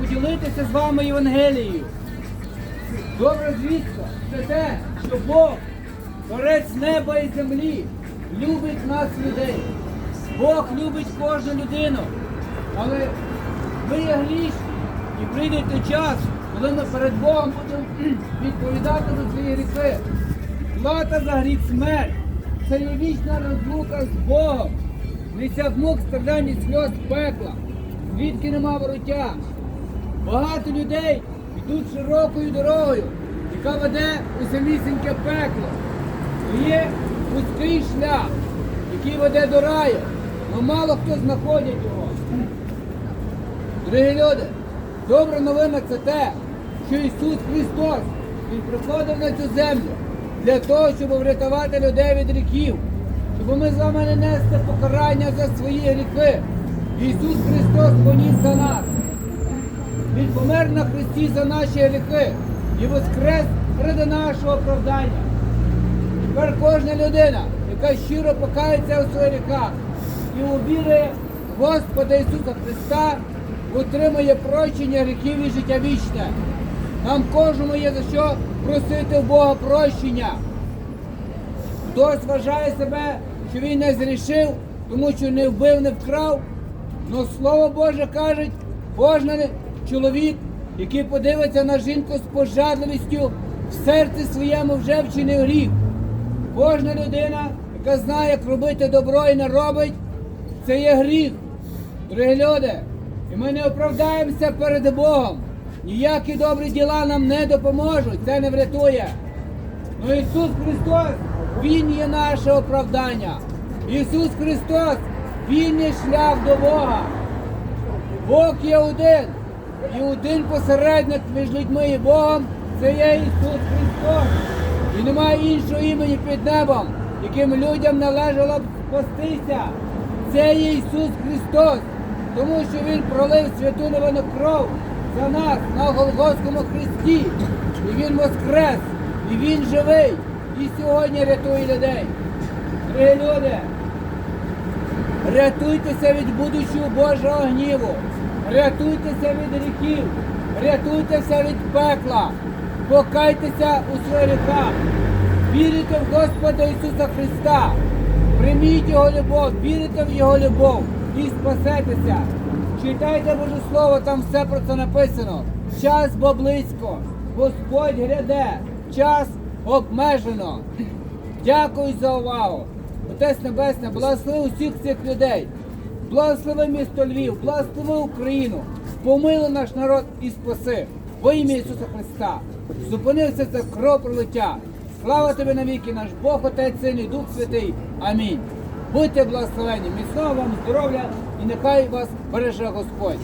поділитися з вами Євангелією. Добра звістка це те, що Бог, творець неба і землі, любить нас людей. Бог любить кожну людину. Але ми є грішні. І прийде той час, коли ми перед Богом будемо відповідати за свої гріхи. Плата за гріх смерть. Це є вічна розлука з Богом. Несяк мук, страждань і сльоз пекла. Звідки нема вороття. Багато людей йдуть широкою дорогою, яка веде у самісіньке пекло. Є вузький шлях, який веде до раю, але мало хто знаходить його. Дорогі люди, добра новина це те, що Ісус Христос Він приходив на цю землю для того, щоб врятувати людей від гріхів, щоб ми з вами не нести покарання за свої гріхи. Ісус Христос поніс за нас. Він помер на Христі за наші гріхи і воскрес ради нашого оправдання. Тепер кожна людина, яка щиро покається у своїх гріхах і увірує Господа Ісуса Христа, отримує прощення гріхів і життя вічне. Нам кожному є за що просити в Бога прощення. Хтось вважає себе, що він не зрішив, тому що не вбив, не вкрав. Но Слово Боже каже, кожен чоловік, який подивиться на жінку з пожадливістю, в серці своєму вже вчинив гріх. Кожна людина, яка знає, як робити добро і не робить, це є гріх. Дорогі люди, і ми не оправдаємося перед Богом. Ніякі добрі діла нам не допоможуть, це не врятує. Ну Ісус Христос, Він є наше оправдання. Ісус Христос, Є шлях до Бога. Бог є один. І один посередник між людьми і Богом це є Ісус Христос. І немає іншого імені під небом, яким людям належало б спастися. Це є Ісус Христос, тому що Він пролив святу невинну кров за нас на Голгофському Христі. І Він воскрес, і Він живий, і сьогодні рятує людей. Дорогі люди, Рятуйтеся від будущого Божого гніву, рятуйтеся від гріхів, рятуйтеся від пекла, покайтеся у своїх гріхах, вірите в Господа Ісуса Христа, прийміть Його любов, вірите в Його любов. І спасетеся. Читайте Боже Слово, там все про це написано. Час бо близько, Господь гряде, час обмежено. Дякую за увагу. Отець Небесне, благослови усіх цих людей. Благослови місто Львів, благослови Україну, помили наш народ і спаси. Во ім'я Ісуса Христа. Зупинився це кров пролиття. Слава тобі навіки, наш Бог, Отець, Син і Дух Святий. Амінь. Будьте благословені, міцного вам здоров'я і нехай вас береже Господь.